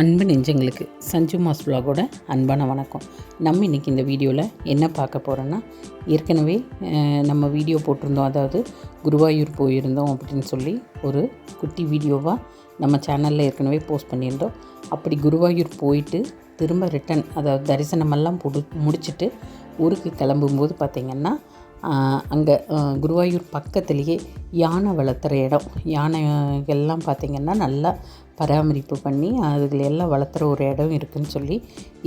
அன்பு நெஞ்சங்களுக்கு சஞ்சு மாஸ் விலாகோட அன்பான வணக்கம். நம்ம இன்றைக்கி இந்த வீடியோவில் என்ன பார்க்க போகிறோன்னா ஏற்கனவே நம்ம வீடியோ போட்டிருந்தோம். அதாவது குருவாயூர் போயிருந்தோம் அப்படின்னு சொல்லி ஒரு குட்டி வீடியோவாக நம்ம சேனலில் ஏற்கனவே போஸ்ட் பண்ணியிருந்தோம். அப்படி குருவாயூர் போயிட்டு திரும்ப ரிட்டன் அதாவது தரிசனமெல்லாம் புடு முடிச்சுட்டு ஊருக்கு கிளம்பும்போது பார்த்திங்கன்னா அங்கே குருவாயூர் பக்கத்துலேயே யானை வளர்த்துற இடம். யானைகள்லாம் பார்த்திங்கன்னா நல்லா பராமரிப்பு பண்ணி அதுகளை எல்லாம் வளர்த்துற ஒரு இடம் இருக்குதுன்னு சொல்லி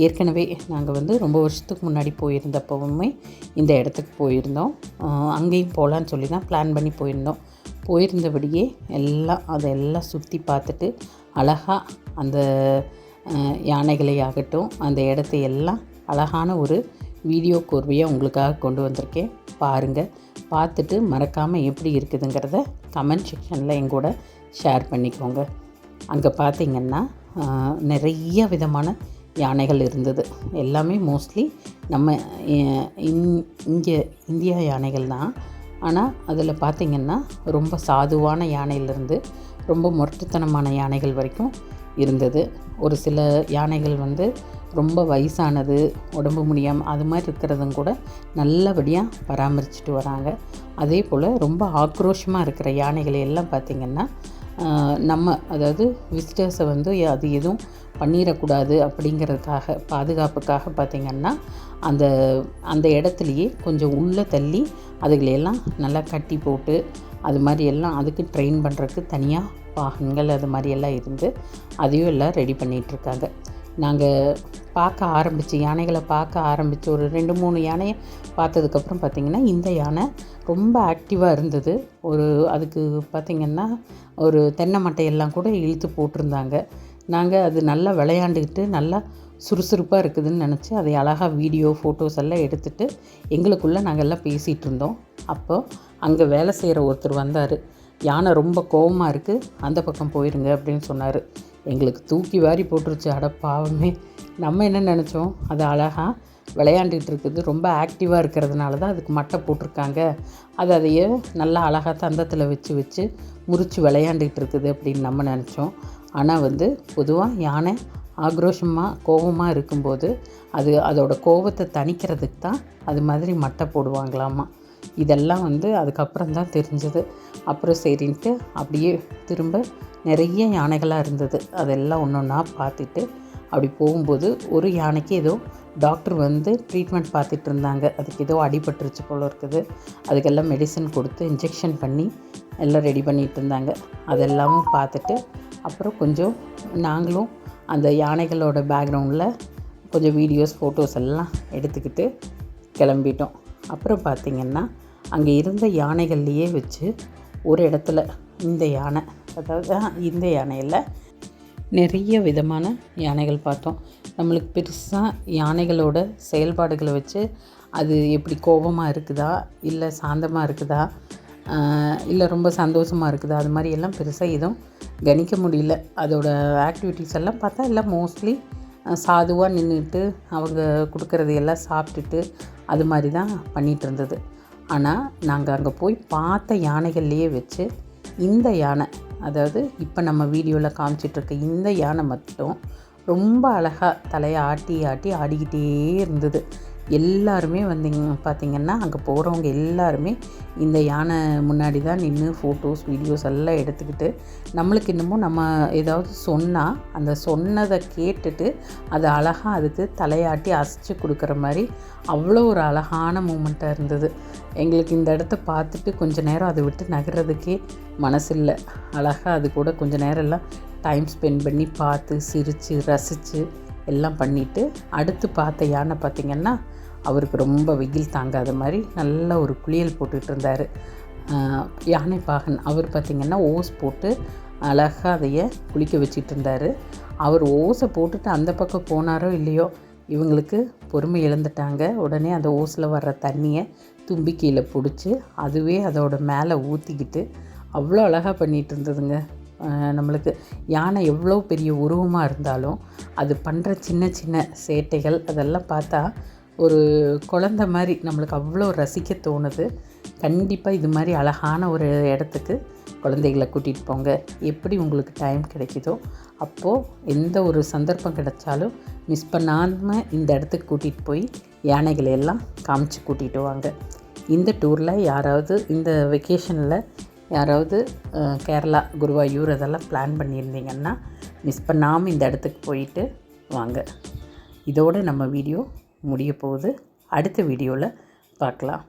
ஏற்கனவே நாங்கள் வந்து ரொம்ப வருஷத்துக்கு முன்னாடி போயிருந்தப்பவுமே இந்த இடத்துக்கு போயிருந்தோம். அங்கேயும் போகலான்னு சொல்லி தான் பிளான் பண்ணி போயிருந்தோம். போயிருந்தபடியே எல்லாம் அதெல்லாம் சுற்றி பார்த்துட்டு அழகாக அந்த யானைகளை ஆகட்டும் அந்த இடத்தையெல்லாம் அழகான ஒரு வீடியோ கோர்வையாக உங்களுக்காக கொண்டு வந்திருக்கேன். பாருங்கள் பார்த்துட்டு மறக்காமல் எப்படி இருக்குதுங்கிறத கமெண்ட் செக்ஷனில் எங்கூட ஷேர் பண்ணிக்கோங்க. அங்கே பார்த்தீங்கன்னா நிறைய விதமான யானைகள் இருந்தது. எல்லாமே மோஸ்ட்லி நம்ம இங்கே இந்தியா யானைகள் தான். ஆனால் அதில் பார்த்திங்கன்னா ரொம்ப சாதுவான யானையிலேருந்து ரொம்ப முரட்டுத்தனமான யானைகள் வரைக்கும் இருந்தது. ஒரு சில யானைகள் வந்து ரொம்ப வயசானது உடம்பு முடியாமல் அது மாதிரி இருக்கிறதும் கூட நல்லபடியாக பராமரிச்சுட்டு வராங்க. அதே போல் ரொம்ப ஆக்ரோஷமாக இருக்கிற யானைகளை எல்லாம் பார்த்திங்கன்னா நம்ம அதாவது விசிட்டர்ஸை வந்து அது எதுவும் பண்ணிடக்கூடாது அப்படிங்கிறதுக்காக பாதுகாப்புக்காக பார்த்திங்கன்னா அந்த அந்த இடத்துலையே கொஞ்சம் உள்ளே தள்ளி அதுகளையெல்லாம் நல்லா கட்டி போட்டு அது மாதிரி எல்லாம் அதுக்கு ட்ரெயின் பண்ணுறதுக்கு தனியாக வாகனங்கள் அது மாதிரி எல்லாம் இருந்து அதையும் எல்லாம் ரெடி பண்ணிகிட்ருக்காங்க நாங்கள் பார்க்க ஆரம்பித்து யானைகளை பார்க்க ஆரம்பித்து ஒரு ரெண்டு மூணு யானையை பார்த்ததுக்கப்புறம் பார்த்திங்கன்னா இந்த யானை ரொம்ப ஆக்டிவாக இருந்தது. ஒரு அதுக்கு பார்த்திங்கன்னா ஒரு தென்னை மட்டையெல்லாம் கூட இழுத்து போட்டிருந்தாங்க. நாங்கள் அது நல்லா விளையாண்டுக்கிட்டு நல்லா சுறுசுறுப்பாக இருக்குதுன்னு நினச்சி அதை அழகாக வீடியோ ஃபோட்டோஸ் எல்லாம் எடுத்துகிட்டு எங்களுக்குள்ளே நாங்கள் எல்லாம் பேசிகிட்டு இருந்தோம். அப்போது அங்கே வேலை செய்கிற ஒருத்தர் வந்தார். யானை ரொம்ப கோவமாக இருக்குது அந்த பக்கம் போயிருங்க அப்படின்னு சொன்னார். எங்களுக்கு தூக்கி வாரி போட்டுருச்சு. அட பாவமே. நம்ம என்ன நினச்சோம்? அது அழகாக விளையாண்டுக்கிட்டு இருக்குது. ரொம்ப ஆக்டிவாக இருக்கிறதுனால தான் அதுக்கு மட்டை போட்டிருக்காங்க. அது அதையே நல்லா அழகாக தந்தத்தில் வச்சு வச்சு முறிச்சு விளையாண்டுக்கிட்டு இருக்குது அப்படின்னு நம்ம நினச்சோம். ஆனால் வந்து பொதுவாக யானை ஆக்ரோஷமாக கோபமாக இருக்கும்போது அது அதோட கோபத்தை தணிக்கிறதுக்கு தான் அது மாதிரி மட்டை போடுவாங்களாமா. இதெல்லாம் வந்து அதுக்கப்புறம் தான் தெரிஞ்சது. அப்புறம் சரின்ட்டு அப்படியே திரும்ப நிறைய யானைகளாக இருந்தது. அதெல்லாம் ஒன்று ஒன்றா பார்த்துட்டு அப்படி போகும்போது ஒரு யானைக்கு ஏதோ டாக்டர் வந்து ட்ரீட்மெண்ட் பார்த்துட்டு இருந்தாங்க. அதுக்கு ஏதோ அடிபட்டுருச்சு போல இருக்குது. அதுக்கெல்லாம் மெடிசன் கொடுத்து இன்ஜெக்ஷன் பண்ணி எல்லாம் ரெடி பண்ணிகிட்டு இருந்தாங்க. அதெல்லாமும் பார்த்துட்டு அப்புறம் கொஞ்சம் நாங்களும் அந்த யானைகளோட பேக்ரவுண்டில் கொஞ்சம் வீடியோஸ் ஃபோட்டோஸ் எல்லாம் எடுத்துக்கிட்டு கிளம்பிட்டோம். அப்புறம் பார்த்திங்கன்னா அங்கே இருந்த யானைகள்லையே வச்சு ஒரு இடத்துல இந்த யானை அதாவது இந்த யானையில் நிறைய விதமான யானைகள் பார்த்தோம். நம்மளுக்கு பெருசாக யானைகளோட செயல்பாடுகளை வச்சு அது எப்படி கோபமாக இருக்குதா இல்லை சாந்தமாக இருக்குதா இல்லை ரொம்ப சந்தோஷமாக இருக்குதா அது மாதிரி எல்லாம் பெருசாக எதுவும் கணிக்க முடியல. அதோட ஆக்டிவிட்டீஸ் எல்லாம் பார்த்தா எல்லாம் மோஸ்ட்லி சாதுவாக நின்றுட்டு அவங்க கொடுக்கறது எல்லாம் சாப்பிட்டுட்டு அது மாதிரி தான் பண்ணிகிட்டு இருந்தது. ஆனால் நாங்கள் அங்கே போய் பார்த்த யானைகள்லேயே வச்சு இந்த யானை அதாவது இப்போ நம்ம வீடியோவில் காமிச்சிட்ருக்க இந்த யானை மட்டும் ரொம்ப அழகாக தலையை ஆட்டி ஆட்டி ஆடிக்கிட்டே இருந்தது. எல்லாருமே வந்தீங்க பார்த்திங்கன்னா அங்கே போகிறவங்க எல்லாருமே இந்த யானை முன்னாடி தான் நின்று ஃபோட்டோஸ் வீடியோஸ் எல்லாம் எடுத்துக்கிட்டு நம்மளுக்கு இன்னமும் நம்ம ஏதாவது சொன்னால் அந்த சொன்னதை கேட்டுட்டு அதை அழகாக அதுக்கு தலையாட்டி அசைச்சு கொடுக்குற மாதிரி அவ்வளோ ஒரு அழகான மூமெண்ட்டாக இருந்தது. எங்களுக்கு இந்த இடத்த பார்த்துட்டு கொஞ்ச நேரம் அதை விட்டு நகர்றதுக்கே மனசில்லை. அழகாக அது கூட கொஞ்ச நேரம் எல்லாம் டைம் ஸ்பெண்ட் பண்ணி பார்த்து சிரித்து ரசித்து எல்லாம் பண்ணிவிட்டு அடுத்து பார்த்த யானை பார்த்திங்கன்னா அவருக்கு ரொம்ப வெயில் தாங்காத மாதிரி நல்ல ஒரு குளியல் போட்டுட்டு இருந்தார். யானை பாகன். அவர் பார்த்திங்கன்னா ஓஸ் போட்டு அழகாக அதைய குளிக்க வச்சுட்டு இருந்தார். அவர் ஓஸை போட்டுட்டு அந்த பக்கம் போனாரோ இல்லையோ இவங்களுக்கு பொறுமை இழந்துட்டாங்க. உடனே அந்த ஓஸில் வர்ற தண்ணியை தும்பிக்கையில் பிடிச்சி அதுவே அதோட மேலே ஊற்றிக்கிட்டு அவ்வளோ அழகாக பண்ணிகிட்டு இருந்ததுங்க. நம்மளுக்கு யானை எவ்வளோ பெரிய உருவமாக இருந்தாலும் அது பண்ணுற சின்ன சின்ன சேட்டைகள் அதெல்லாம் பார்த்தா ஒரு குழந்த மாதிரி நம்மளுக்கு அவ்வளோ ரசிக்க தோணுது. கண்டிப்பாக இது மாதிரி அழகான ஒரு இடத்துக்கு குழந்தைகளை கூட்டிகிட்டு போங்க. எப்படி உங்களுக்கு டைம் கிடைக்குதோ. அப்போது எந்த ஒரு சந்தர்ப்பம் கிடைச்சாலும் மிஸ் பண்ணாமல் இந்த இடத்துக்கு கூட்டிகிட்டு போய் யானைகளை எல்லாம் காமிச்சு கூட்டிகிட்டு வாங்க. இந்த டூரில் யாராவது இந்த வெக்கேஷனில் யாராவது கேரளா குருவாயூர் அதெல்லாம் பிளான் பண்ணியிருந்தீங்கன்னா மிஸ் பண்ணாமல் இந்த இடத்துக்கு போயிட்டு வாங்க. இதோடு நம்ம வீடியோ முடிய போகுது அடுத்த வீடியோவில் பார்க்கலாம்.